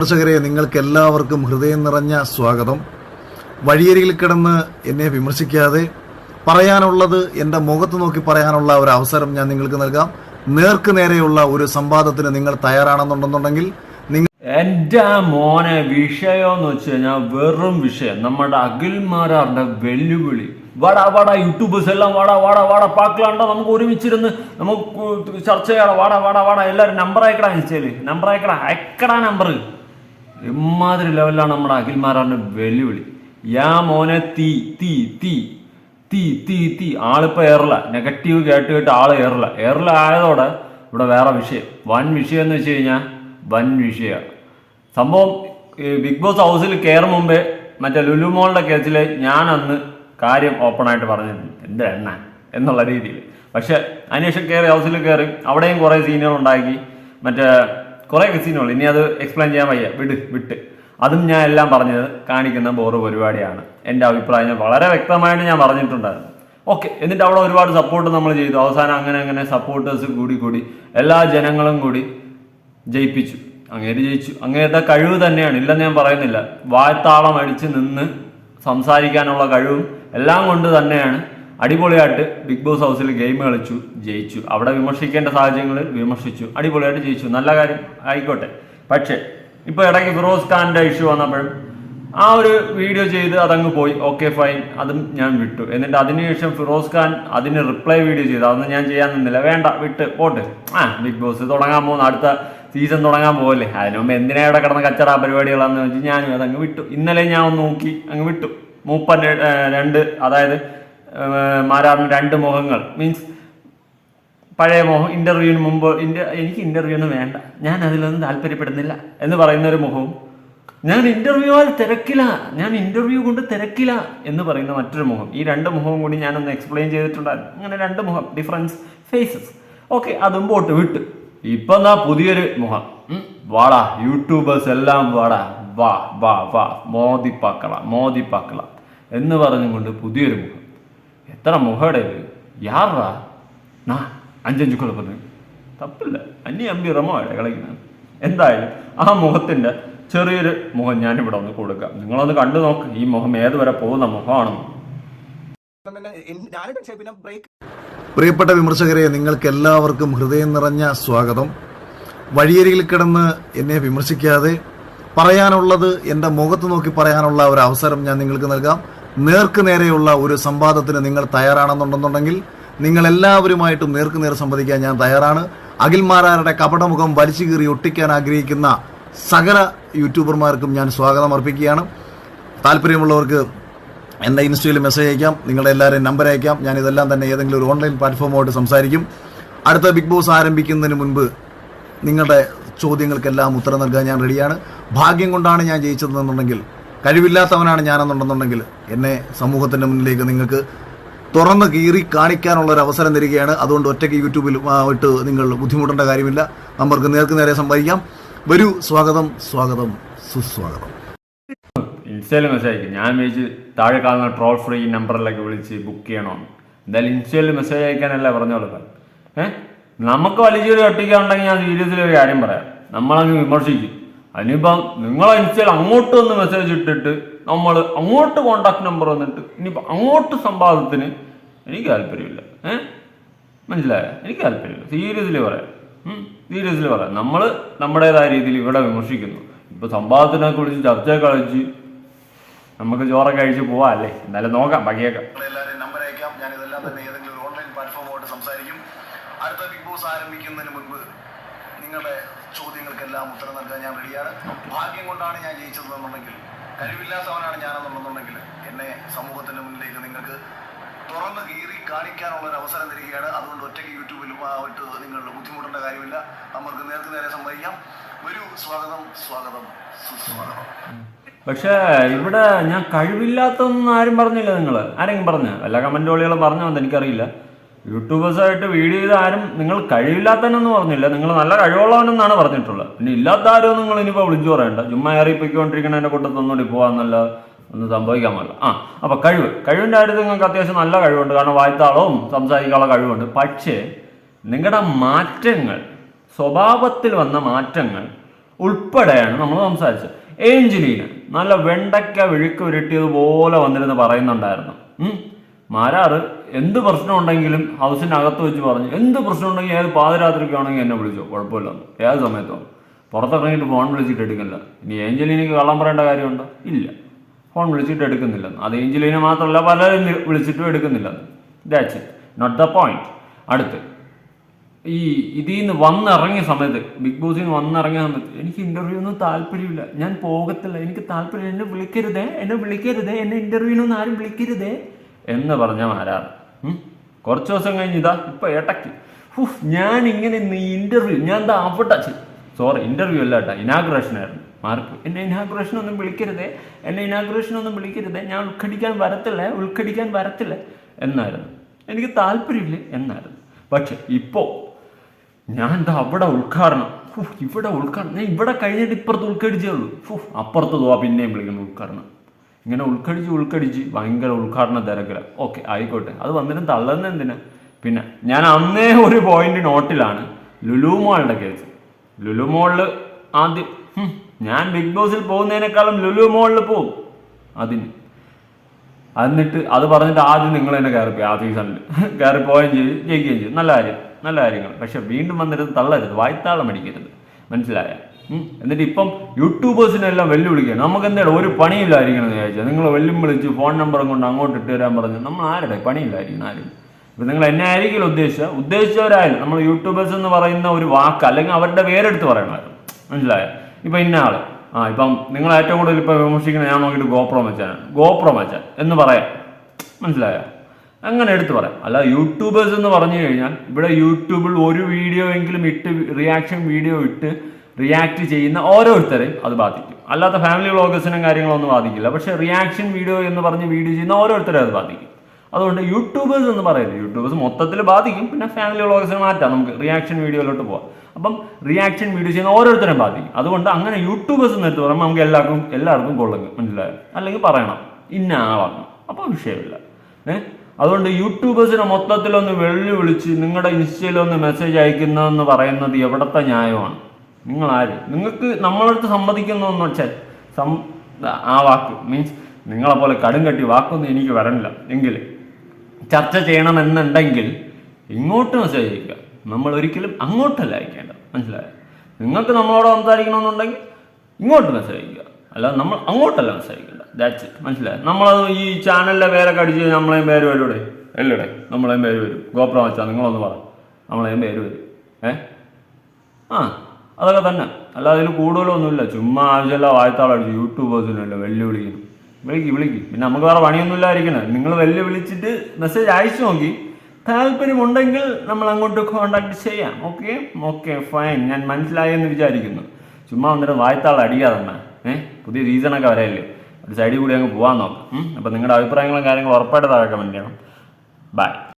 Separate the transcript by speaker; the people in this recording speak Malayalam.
Speaker 1: വിമർശകരെ നിങ്ങൾക്ക് എല്ലാവർക്കും ഹൃദയം നിറഞ്ഞ സ്വാഗതം. വഴിയരികിൽ കിടന്ന് എന്നെ വിമർശിക്കാതെ പറയാനുള്ളത് എന്റെ മുഖത്ത് നോക്കി പറയാനുള്ള ഒരു അവസരം ഞാൻ നിങ്ങൾക്ക് നൽകാം. നേർക്ക് നേരെയുള്ള ഒരു സംവാദത്തിന് നിങ്ങൾ തയ്യാറാണെന്നുണ്ടെന്നുണ്ടെങ്കിൽ നിങ്ങൾ
Speaker 2: എന്റെ മോനെ വിഷയം വെച്ച് കഴിഞ്ഞാൽ വെറും വിഷയം. നമ്മുടെ അഖിൽമാരാരുടെ വെല്ലുവിളി. വാടാ വാടാ യൂട്യൂബേഴ്സ് എല്ലാം വാടാ വാടാ വാടാ പാക്കലാണ്ടോ? നമുക്ക് ഒരുമിച്ചിരുന്ന് നമുക്ക് ചർച്ച ചെയ്യാം വാടാ വാടാ വാടാ എല്ലാവരും നമ്പർ അയക്കടാ ഇൻസ്റ്റയിൽ. നമ്പർ അയക്കടാ അയക്കടാ നമ്പർ ഇമാതിരി ലെവലിലാണ് നമ്മുടെ അഖിൽമാരാറിന്റെ വെല്ലുവിളി. യാ മോനെ തീ തീ തീ തീ തീ തീ. ആളിപ്പോ ഏറില്ല നെഗറ്റീവ് കേട്ട് കേട്ട് ആൾ ഏറില്ല ഏറില്ല ആയതോടെ ഇവിടെ വേറെ വിഷയം. വൻ വിഷയം എന്ന് വെച്ച് കഴിഞ്ഞാൽ വൻ വിഷയമാണ് സംഭവം ബിഗ് ബോസ് ഹൗസിൽ കയറും മുമ്പേ മറ്റേ ലുലുമോളുടെ കേസിൽ ഞാൻ അന്ന് കാര്യം ഓപ്പണായിട്ട് പറഞ്ഞിരുന്നു എന്റെ എണ്ണ എന്നുള്ള രീതിയിൽ. പക്ഷേ അതിനുശേഷം കയറി ഹൗസിൽ കയറി അവിടെയും കുറേ സീനുകൾ ഉണ്ടാക്കി. മറ്റേ കുറേ സീനുകൾ ഇനി അത് എക്സ്പ്ലെയിൻ ചെയ്യാൻ വയ്യ. വിട് വിട്ട്. അതും ഞാൻ എല്ലാം പറഞ്ഞത് കാണിക്കുന്ന ബോറ് പരിപാടിയാണ്. എന്റെ അഭിപ്രായം വളരെ വ്യക്തമായിട്ട് ഞാൻ പറഞ്ഞിട്ടുണ്ടായിരുന്നു. ഓക്കെ എന്നിട്ട് അവിടെ ഒരുപാട് സപ്പോർട്ട് നമ്മൾ ചെയ്തു. അവസാനം അങ്ങനെ അങ്ങനെ സപ്പോർട്ടേഴ്സ് കൂടി കൂടി എല്ലാ ജനങ്ങളും കൂടി ജയിപ്പിച്ചു. അങ്ങേര് ജയിച്ചു. അങ്ങേരുടെ കഴിവ് തന്നെയാണ്. ഇല്ലെന്ന് ഞാൻ പറയുന്നില്ല. വായത്താളം അടിച്ച് നിന്ന് സംസാരിക്കാനുള്ള കഴിവും എല്ലാം കൊണ്ട് തന്നെയാണ് അടിപൊളിയായിട്ട് ബിഗ് ബോസ് ഹൗസിൽ ഗെയിം കളിച്ചു ജയിച്ചു. അവിടെ വിമർശിക്കേണ്ട സാഹചര്യങ്ങളിൽ വിമർശിച്ചു. അടിപൊളിയായിട്ട് ജയിച്ചു. നല്ല കാര്യം. ആയിക്കോട്ടെ. പക്ഷേ ഇപ്പോൾ ഇടയ്ക്ക് ഫിറോസ് ഖാന്റെ ഇഷ്യൂ വന്നപ്പോഴും ആ ഒരു വീഡിയോ ചെയ്ത് അതങ്ങ് പോയി. ഓക്കെ ഫൈൻ അതും ഞാൻ വിട്ടു. എന്നിട്ട് അതിനുശേഷം ഫിറോസ് ഖാൻ അതിന് റിപ്ലൈ വീഡിയോ ചെയ്തു. അതൊന്നും ഞാൻ ചെയ്യാൻ നിന്നില്ല. വേണ്ട വിട്ട്. പോട്ട്. ആ ബിഗ് ബോസ് തുടങ്ങാൻ പോകുന്ന. അടുത്ത സീസൺ തുടങ്ങാൻ പോകല്ലേ അതിന് മുമ്പ് എന്തിനാ ഇവിടെ കിടന്ന കച്ചറ പരിപാടികളാന്ന് വെച്ച് ഞാനും അതങ്ങ് വിട്ടു. ഇന്നലെ ഞാൻ ഒന്ന് നോക്കി അങ്ങ് വിട്ടു. മൂപ്പൻ രണ്ട് അതായത് മാരാറിന് രണ്ട് മുഖങ്ങൾ. മീൻസ് പഴയ മുഖം ഇന്റർവ്യൂവിന് മുമ്പ് ഇന്റർ എനിക്ക് ഇന്റർവ്യൂ ഒന്നും വേണ്ട. ഞാൻ അതിലൊന്നും താല്പര്യപ്പെടുന്നില്ല എന്ന് പറയുന്ന ഒരു മുഖവും ഞാൻ ഇന്റർവ്യൂ തിരക്കില്ല. ഞാൻ ഇന്റർവ്യൂ കൊണ്ട് തിരക്കില്ല എന്ന് പറയുന്ന മറ്റൊരു മുഖം. ഈ രണ്ട് മുഖവും കൂടി ഞാനൊന്ന് എക്സ്പ്ലെയിൻ ചെയ്തിട്ടുണ്ടായിരുന്നു അങ്ങനെ രണ്ട് മുഖം ഡിഫറൻസ് ഫേസസ് ഓക്കെ അതും പോട്ട് വിട്ടു. ഇപ്പൊ എന്നാ പുതിയൊരു മുഖം. വാടാ. യൂട്യൂബേഴ്സ് എല്ലാം വാടാ. വാ വാ വാ. മോദി പാക്കള മോദി പാക്കള എന്ന് പറഞ്ഞുകൊണ്ട് പുതിയൊരു മുഖം. എത്ര മുഖയുടെ ഇത് യാറാ നാ അഞ്ചഞ്ചു പറഞ്ഞു തപ്പില്ല. അന്നി അമ്പി റമോയുടെ കളിക്കുന്നത്? എന്തായാലും ആ മുഖത്തിന്റെ ചെറിയൊരു മുഖം ഞാൻ ഇവിടെ ഒന്ന് കൊടുക്കാം. നിങ്ങളൊന്ന് കണ്ടു നോക്ക് ഈ മുഖം ഏതുവരെ പോകുന്ന മുഖമാണെന്ന്
Speaker 1: പ്രിയപ്പെട്ട വിമർശകരെ നിങ്ങൾക്ക് എല്ലാവർക്കും ഹൃദയം നിറഞ്ഞ സ്വാഗതം. വഴിയരികിൽ കിടന്ന് എന്നെ വിമർശിക്കാതെ പറയാനുള്ളത് എന്റെ മുഖത്ത് നോക്കി പറയാനുള്ള ഒരു അവസരം ഞാൻ നിങ്ങൾക്ക് നൽകാം. നേർക്ക് നേരെയുള്ള ഒരു സംവാദത്തിന് നിങ്ങൾ തയ്യാറാണെന്നുണ്ടെന്നുണ്ടെങ്കിൽ നിങ്ങൾ എല്ലാവരുമായിട്ടും നേർക്കു നേരെ സംവദിക്കാൻ ഞാൻ തയ്യാറാണ്. അഖിൽമാരാരുടെ കപടമുഖം വലിച്ചു കീറി ഒട്ടിക്കാൻ ആഗ്രഹിക്കുന്ന സകല യൂട്യൂബർമാർക്കും ഞാൻ സ്വാഗതം അർപ്പിക്കുകയാണ്. താല്പര്യമുള്ളവർക്ക് എന്റെ ഇൻസ്റ്റയിൽ മെസ്സേജ് അയക്കാം നിങ്ങളുടെ എല്ലാവരെയും നമ്പർ അയക്കാം ഞാൻ ഇതെല്ലാം തന്നെ ഏതെങ്കിലും ഒരു ഓൺലൈൻ പ്ലാറ്റ്ഫോമായിട്ട് സംസാരിക്കും. അടുത്ത ബിഗ് ബോസ് ആരംഭിക്കുന്നതിന് മുൻപ് നിങ്ങളുടെ ചോദ്യങ്ങൾക്കെല്ലാം ഉത്തരം നൽകാൻ ഞാൻ റെഡിയാണ്. ഭാഗ്യം കൊണ്ടാണ് ഞാൻ ജയിച്ചതെന്നുണ്ടെങ്കിൽ കഴിവില്ലാത്തവനാണ് ഞാനെന്നുണ്ടെന്നുണ്ടെങ്കിൽ എന്നെ സമൂഹത്തിന്റെ മുന്നിലേക്ക് നിങ്ങൾക്ക് തുറന്ന് കീറി കാണിക്കാനുള്ള ഒരു അവസരം തരികയാണ്. അതുകൊണ്ട് ഒറ്റയ്ക്ക് യൂട്യൂബിൽ ഇട്ട് നിങ്ങൾ ബുദ്ധിമുട്ടേണ്ട കാര്യമില്ല. നമ്മൾക്ക് നേർക്ക് നേരെ സംവദിക്കാം. വരൂ. സ്വാഗതം. സ്വാഗതം. സുസ്വാഗതം.
Speaker 2: ഇൻസ്റ്റയിൽ മെസ്സേജ് അയക്കും. ഞാൻ വിളിച്ച് താഴെ കാണുന്ന ട്രോൾ ഫ്രീ നമ്പറിലേക്ക് വിളിച്ച് ബുക്ക് ചെയ്യണമെന്ന് എന്തായാലും ഇൻസ്റ്റയിൽ മെസ്സേജ് അയക്കാനല്ല പറഞ്ഞോളൂ ഏഹ് നമുക്ക് വലിയ വലിയൊരു ഒട്ടിക്കുണ്ടെങ്കിൽ ഞാൻ സീരിയസിൽ ഒരു കാര്യം പറയാം. നമ്മളങ്ങ് വിമർശിക്കും. അതിനിപ്പം നിങ്ങൾ അനുസരിച്ച് അങ്ങോട്ട് ഒന്ന് മെസ്സേജ് ഇട്ടിട്ട് നമ്മൾ അങ്ങോട്ട് കോണ്ടാക്ട് നമ്പർ വന്നിട്ട് ഇനിയിപ്പോൾ അങ്ങോട്ട് സംവാദത്തിന് എനിക്ക് താല്പര്യമില്ല. ഏഹ് മനസ്സിലായോ? എനിക്ക് താല്പര്യമില്ല. സീരിയസ്ലി പറയാം. സീരിയസ്ലി പറയാം. നമ്മൾ നമ്മുടേതായ രീതിയിൽ ഇവിടെ വിമർശിക്കുന്നു. ഇപ്പോൾ സംവാദത്തിനൊക്കെ കുറിച്ച് ചർച്ച കളിച്ച് നമുക്ക് ചോറൊക്കെ കഴിച്ച് പോവാം അല്ലേ എന്തായാലും നോക്കാം ബാക്കിയൊക്കെ.
Speaker 1: നമ്പർ ഞാൻ ഓൺലൈൻ പ്ലാറ്റ്ഫോമായിട്ട് സംസാരിക്കും. അടുത്ത ബിഗ് ബോസ് ആരംഭിക്കുന്നതിന് മുൻപ് നിങ്ങളുടെ ചോദ്യങ്ങൾക്കെല്ലാം ഉത്തരം നൽകാൻ ഞാൻ റെഡിയാണ്. ഭാഗ്യം കൊണ്ടാണ് ഞാൻ ജയിച്ചതെന്നുണ്ടെങ്കിൽ കഴിവില്ലാത്തവനാണ് ഞാനെന്നുണ്ടെന്നുണ്ടെങ്കിൽ എന്നെ സമൂഹത്തിന്റെ മുന്നിലേക്ക് നിങ്ങൾക്ക് തുറന്ന് കീറി കാണിക്കാനുള്ള ഒരു അവസരം തരികയാണ്. അതുകൊണ്ട് ഒറ്റയ്ക്ക് യൂട്യൂബിൽ ആയിട്ട് നിങ്ങൾ ബുദ്ധിമുട്ടേണ്ട കാര്യമില്ല. നമുക്ക് നേർക്ക് നേരെ സംഭവിക്കാം. ഒരു സ്വാഗതം. സ്വാഗതം. സുസ്വാഗതം.
Speaker 2: പക്ഷേ ഇവിടെ ഞാൻ കഴിവില്ലാത്തതൊന്നും ആരും പറഞ്ഞില്ല നിങ്ങൾ ആരെങ്കിലും പറഞ്ഞ? എല്ലാ കമന്റ് വഴികളും പറഞ്ഞു എന്ന് എനിക്കറിയില്ല. യൂട്യൂബേഴ്സായിട്ട് വീഡിയോ ചെയ്ത് ആരും നിങ്ങൾ കഴിവില്ലാത്തവനെന്ന് പറഞ്ഞില്ല. നിങ്ങൾ നല്ല കഴിവുള്ളവനെന്നാണ് പറഞ്ഞിട്ടുള്ളത്. പിന്നെ ഇല്ലാത്ത ആരോ നിങ്ങൾ ഇനിയിപ്പോൾ വിളിച്ചു പറയണ്ട. ചുമ്മാ ഏറിപ്പോയിക്കൊണ്ടിരിക്കുന്നതിന്റെ കൂട്ടത്തൊന്നുകൂടി പോകാമെന്നല്ല ഒന്നും സംഭവിക്കാൻ പാടില്ല. ആ അപ്പൊ കഴിവ്. കഴിവിന്റെ കാര്യത്തിൽ നിങ്ങൾക്ക് അത്യാവശ്യം നല്ല കഴിവുണ്ട്. കാരണം വായ്ത്താളവും സംസാരിക്കാനുള്ള കഴിവുണ്ട്. പക്ഷേ നിങ്ങളുടെ മാറ്റങ്ങൾ സ്വഭാവത്തിൽ വന്ന മാറ്റങ്ങൾ ഉൾപ്പെടെയാണ് നമ്മൾ സംസാരിച്ചത്. ഏഞ്ചലീന നല്ല വെണ്ടയ്ക്ക വിഴുക്ക് ഉരുട്ടിയതുപോലെ വന്നിരുന്ന് പറയുന്നുണ്ടായിരുന്നു. മാരാറ് എന്ത് പ്രശ്നം ഉണ്ടെങ്കിലും ഹൗസിനകത്ത് വെച്ച് പറഞ്ഞു എന്ത് പ്രശ്നം ഉണ്ടെങ്കിൽ ഏത് പാതിരാത്രിക്ക് ആണെങ്കിൽ എന്നെ വിളിച്ചോ കുഴപ്പമില്ല. ഏത് സമയത്തോ. പുറത്തിറങ്ങിയിട്ട് ഫോൺ വിളിച്ചിട്ട് എടുക്കില്ല. ഇനി ഏഞ്ചലീനക്ക് കള്ളം പറയേണ്ട കാര്യമുണ്ടോ? ഇല്ല. ഫോൺ വിളിച്ചിട്ട് എടുക്കുന്നില്ല. അത് ഏഞ്ചലീന മാത്രമല്ല പലരും വിളിച്ചിട്ടും എടുക്കുന്നില്ലെന്ന് that's it not the point അടുത്ത്. ഈ ഇതിൽ നിന്ന് വന്നിറങ്ങിയ സമയത്ത് ബിഗ് ബോസിൽ നിന്ന് വന്നിറങ്ങിയ സമയത്ത് എനിക്ക് ഇന്റർവ്യൂ ഒന്നും താല്പര്യമില്ല. ഞാൻ പോകത്തില്ല. എനിക്ക് താല്പര്യം. എന്നെ വിളിക്കരുതേ. എന്നെ വിളിക്കരുതേ. എന്നെ ഇന്റർവ്യൂവിനൊന്നും ആരും വിളിക്കരുതേ. എന്ന് പറഞ്ഞ മാരാറ് കുറച്ച് ദിവസം കഴിഞ്ഞ് ഇതാ ഇപ്പൊ ഇടയ്ക്ക് ഹുഫ്, ഞാൻ ഇങ്ങനെ ഇന്റർവ്യൂ ഞാൻ എന്താ അവിടെ സോറി ഇന്റർവ്യൂ അല്ല കേട്ടോ ഇനാഗ്രേഷൻ ആയിരുന്നു. മാർക്ക് എന്നെ ഇനാഗ്രേഷൻ ഒന്നും വിളിക്കരുതേ എന്നെ ഇനാഗ്രേഷൻ ഒന്നും വിളിക്കരുതേ ഞാൻ ഉൾക്കടിക്കാൻ വരത്തില്ല ഉൾക്കടിക്കാൻ വരത്തില്ല എന്നായിരുന്നു. എനിക്ക് താല്പര്യമില്ല എന്നായിരുന്നു. പക്ഷെ ഇപ്പോ ഞാൻ എന്താ അവിടെ ഉദ്ഘാടനം. ഇവിടെ ഉദ്ഘാടനം. ഞാൻ ഇവിടെ കഴിഞ്ഞിട്ട് ഇപ്പുറത്ത് ഉൾക്കടിച്ചേ ഉള്ളൂ. അപ്പുറത്ത് പോവാ പിന്നെയും വിളിക്കുന്നു ഉദ്ഘാടനം. ഇങ്ങനെ ഉൾക്കടിച്ച് ഉൾക്കടിച്ച് ഭയങ്കര ഉദ്ഘാടന തിരക്കില. ഓക്കെ ആയിക്കോട്ടെ. അത് വന്നിട്ട് തള്ളുന്ന എന്തിനാ? പിന്നെ ഞാൻ അന്നേ ഒരു പോയിന്റ് നോട്ടിലാണ് ലുലു മോളുടെ കേസ് ലുലു മോളിൽ ആദ്യം ഞാൻ ബിഗ് ബോസിൽ പോകുന്നതിനേക്കാളും ലുലു മോളിൽ പോകും അതിന്. എന്നിട്ട് അത് പറഞ്ഞിട്ട് ആദ്യം നിങ്ങൾ തന്നെ കയറിപ്പോയി ആ സീസണിൽ കയറി പോവുകയും ചെയ്ത് ജയിക്കുകയും ചെയ്തു. നല്ല കാര്യം നല്ല കാര്യങ്ങൾ. പക്ഷെ വീണ്ടും വന്നിരുന്ന് തള്ളരുത് വായ്ത്താളം അടിക്കരുത്. മനസ്സിലായ. എന്നിട്ട് ഇപ്പം യൂട്യൂബേഴ്സിനെല്ലാം വെല്ലുവിളിക്കുകയാണ് നമുക്ക് എന്താണ് ഒരു പണിയില്ലായിരിക്കണം എന്ന് ചോദിച്ചാൽ നിങ്ങൾ വെല്ലും വിളിച്ച് ഫോൺ നമ്പറും കൊണ്ട് അങ്ങോട്ട് ഇട്ട് തരാൻ പറഞ്ഞു നമ്മൾ ആരുടെ? പണിയില്ലായിരിക്കണം ആരും. ഇപ്പം നിങ്ങൾ എന്നെ ആയിരിക്കില്ല ഉദ്ദേശിച്ച ഉദ്ദേശിച്ചവരായാലും നമ്മൾ യൂട്യൂബേഴ്സ് എന്ന് പറയുന്ന ഒരു വാക്ക് അല്ലെങ്കിൽ അവരുടെ പേരെടുത്ത് പറയണമായിരുന്നു. മനസ്സിലായോ? ഇപ്പം ഇന്ന ആൾ. ആ ഇപ്പം നിങ്ങൾ ഏറ്റവും കൂടുതൽ ഇപ്പം വിമർശിക്കുന്ന ഞാൻ നോക്കിയിട്ട് ഗോപ്രോ മച്ചാൻ ഗോപ്രോ മച്ചാൻ എന്ന് പറയാം. മനസ്സിലായോ? അങ്ങനെ എടുത്തു പറയാം. അല്ല യൂട്യൂബേഴ്സ് എന്ന് പറഞ്ഞു കഴിഞ്ഞാൽ ഇവിടെ യൂട്യൂബിൽ ഒരു വീഡിയോ എങ്കിലും ഇട്ട് റിയാക്ഷൻ വീഡിയോ ഇട്ട് റിയാക്ട് ചെയ്യുന്ന ഓരോരുത്തരെയും അത് ബാധിക്കും. അല്ലാത്ത ഫാമിലി വ്ളോഗേഴ്സിനും കാര്യങ്ങളൊന്നും ബാധിക്കില്ല. പക്ഷേ റിയാക്ഷൻ വീഡിയോ എന്ന് പറഞ്ഞ് വീഡിയോ ചെയ്യുന്ന ഓരോരുത്തരെയും അത് ബാധിക്കും. അതുകൊണ്ട് യൂട്യൂബേഴ്സ് എന്ന് പറയുന്നത് യൂട്യൂബേഴ്സ് മൊത്തത്തിൽ ബാധിക്കും. പിന്നെ ഫാമിലി വ്ളോഗേഴ്സിന് മാറ്റാം. നമുക്ക് റിയാക്ഷൻ വീഡിയോയിലോട്ട് പോവാം. അപ്പം റിയാക്ഷൻ വീഡിയോ ചെയ്യുന്ന ഓരോരുത്തരും ബാധിക്കും. അതുകൊണ്ട് അങ്ങനെ യൂട്യൂബേഴ്സ് എന്ന് പറയുമ്പോൾ നമുക്ക് എല്ലാവർക്കും എല്ലാവർക്കും കൊള്ളും. മനസ്സിലായോ? അല്ലെങ്കിൽ പറയണം. ഇന്ന ആളാണ് അപ്പോൾ വിഷയമില്ല. ഏഹ് അതുകൊണ്ട് യൂട്യൂബേഴ്സിനെ മൊത്തത്തിലൊന്ന് വെള്ളി വിളിച്ച് നിങ്ങളുടെ ഇൻസ്റ്റയിലൊന്ന് മെസ്സേജ് അയക്കുന്നതെന്ന് പറയുന്നത് എവിടത്തെ ന്യായമാണ്? നിങ്ങൾ ആര് നിങ്ങൾക്ക് നമ്മളടുത്ത് സമ്മതിക്കുന്നതെന്ന് വെച്ചാൽ സം ആ വാക്ക് മീൻസ് നിങ്ങളെ പോലെ കടും കട്ടി വാക്കൊന്നും എനിക്ക് വരണില്ല. എങ്കിൽ ചർച്ച ചെയ്യണമെന്നുണ്ടെങ്കിൽ ഇങ്ങോട്ട് മെസ്സേജ് അയക്കുക. നമ്മൾ ഒരിക്കലും അങ്ങോട്ടല്ല അയക്കേണ്ടത്. മനസ്സിലായോ? നിങ്ങൾക്ക് നമ്മളോട് സംസാരിക്കണമെന്നുണ്ടെങ്കിൽ ഇങ്ങോട്ട് മെസ്സേജ് അയക്കുക. അല്ലാതെ നമ്മൾ അങ്ങോട്ടല്ല മെസ്സേജ് അയക്കേണ്ട ദാറ്റ്സ് ഇറ്റ് മനസ്സിലായോ? നമ്മളത് ഈ ചാനലിലെ പേരൊക്കെ അടിച്ച് നമ്മളെയും പേര് വരും ഇവിടെ അല്ലേ നമ്മളെയും പേര് വരും. ഗോപ്രം നിങ്ങളൊന്ന് പറ. നമ്മളെയും പേര് വരും. ഏ? ആ. അതൊക്കെ തന്നെ. അല്ലാതെ അതിൽ കൂടുതലൊന്നുമില്ല. ചുമ്മാ ആവശ്യമില്ല വായത്താളടിച്ച് യൂട്യൂബേഴ്സിനല്ല വെല്ലുവിളിക്കുന്നു. വിളിക്ക് വിളിക്ക്. പിന്നെ നമുക്ക് വേറെ പണിയൊന്നും നിങ്ങൾ വെല്ലുവിളിച്ചിട്ട് മെസ്സേജ് അയച്ചു നോക്കി. താല്പര്യമുണ്ടെങ്കിൽ നമ്മൾ അങ്ങോട്ട് കോണ്ടാക്ട് ചെയ്യാം. ഓക്കെ ഓക്കെ ഫൈൻ ഞാൻ മനസ്സിലായെന്ന് വിചാരിക്കുന്നു. ചുമ്മാ വന്നിട്ട് വായത്താൾ അടിക്കാതെ ഏ? പുതിയ സീസണൊക്കെ വരല്ലേ ഒരു സൈഡിൽ കൂടി അങ്ങ് പോകാൻ നോക്കാം. അപ്പം നിങ്ങളുടെ അഭിപ്രായങ്ങളും കാര്യങ്ങളും ഉറപ്പായിട്ട് താഴെ കമന്റ് ചെയ്യണം. ബൈ